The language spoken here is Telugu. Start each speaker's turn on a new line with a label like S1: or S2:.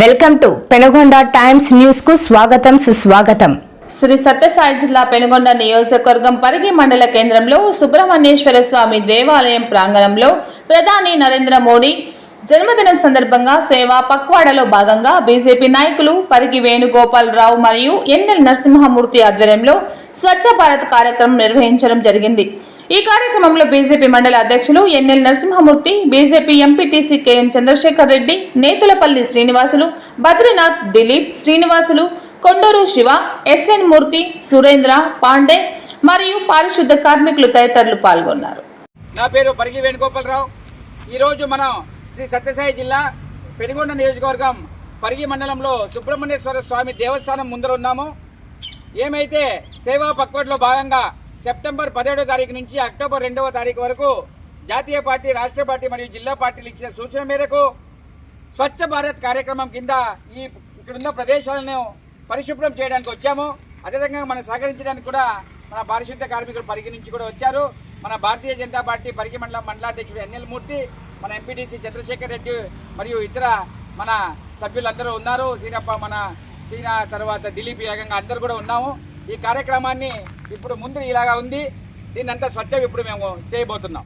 S1: వెల్కమ్ టు పెనగొండ టైమ్స్ న్యూస్కు స్వాగతం సుస్వాగతం.
S2: శ్రీ సత్యసాయి జిల్లా పెనుగొండ నియోజకవర్గం పరిగి మండల కేంద్రంలో సుబ్రహ్మణ్యేశ్వర స్వామి దేవాలయం ప్రాంగణంలో ప్రధాని నరేంద్ర మోడీ జన్మదినం సందర్భంగా సేవా పక్వాడలో భాగంగా బీజేపీ నాయకులు పరిగి వేణుగోపాల్ రావు మరియు ఎన్ఎల్ నరసింహమూర్తి ఆధ్వర్యంలో స్వచ్ఛ భారత్ కార్యక్రమం నిర్వహించడం జరిగింది. ఈ కార్యక్రమంలో బీజేపీ మండల అధ్యక్షులు NL Narasimhamurthy BJP MPTC KM Chandrasekhar Reddy Netulapalli Srinivasulu Badrinath Dilip Srinivasulu Konduru Shiva SN Murthy Surendra Pandey మరియు పారిశుద్ధ కార్మికులు తదితరులు పాల్గొన్నారు.
S3: నా పేరు పరిగి వేణుగోపాలరావు. ఈరోజు మనం శ్రీ సత్యసాయి జిల్లా పెనుగొండ నియోజకవర్గం పరిగి మండలంలో సుబ్రహ్మణ్యేశ్వర స్వామి దేవస్థానం ముందర ఉన్నాము. ఏమైతే సేవా పక్వట్లో భాగంగా సెప్టెంబర్ పదిహేడో తారీఖు నుంచి అక్టోబర్ రెండవ తారీఖు వరకు జాతీయ పార్టీ రాష్ట్ర పార్టీ మరియు జిల్లా పార్టీలు ఇచ్చిన సూచన మేరకు స్వచ్ఛ భారత్ కార్యక్రమం కింద ఈ ఇక్కడున్న ప్రదేశాలను పరిశుభ్రం చేయడానికి వచ్చాము. అదేవిధంగా మనం సహకరించడానికి కూడా మన పారిశుద్ధ కార్మికులు పరిగణించి కూడా వచ్చారు. మన భారతీయ జనతా పార్టీ పరిగి మండలం మండలాధ్యక్షుడు ఎన్ఎల్ మూర్తి మన ఎంపీటీసీ చంద్రశేఖర్ రెడ్డి మరియు ఇతర మన సభ్యులందరూ ఉన్నారు. సీనప్ప మన సీనా తర్వాత దిలీప్ యాగంగా అందరూ కూడా ఉన్నాము. ఈ కార్యక్రమాన్ని ఇప్పుడు ముందు ఇలాగా ఉంది. దీన్నంతా స్వచ్ఛం ఇప్పుడు మేము చేయబోతున్నాం.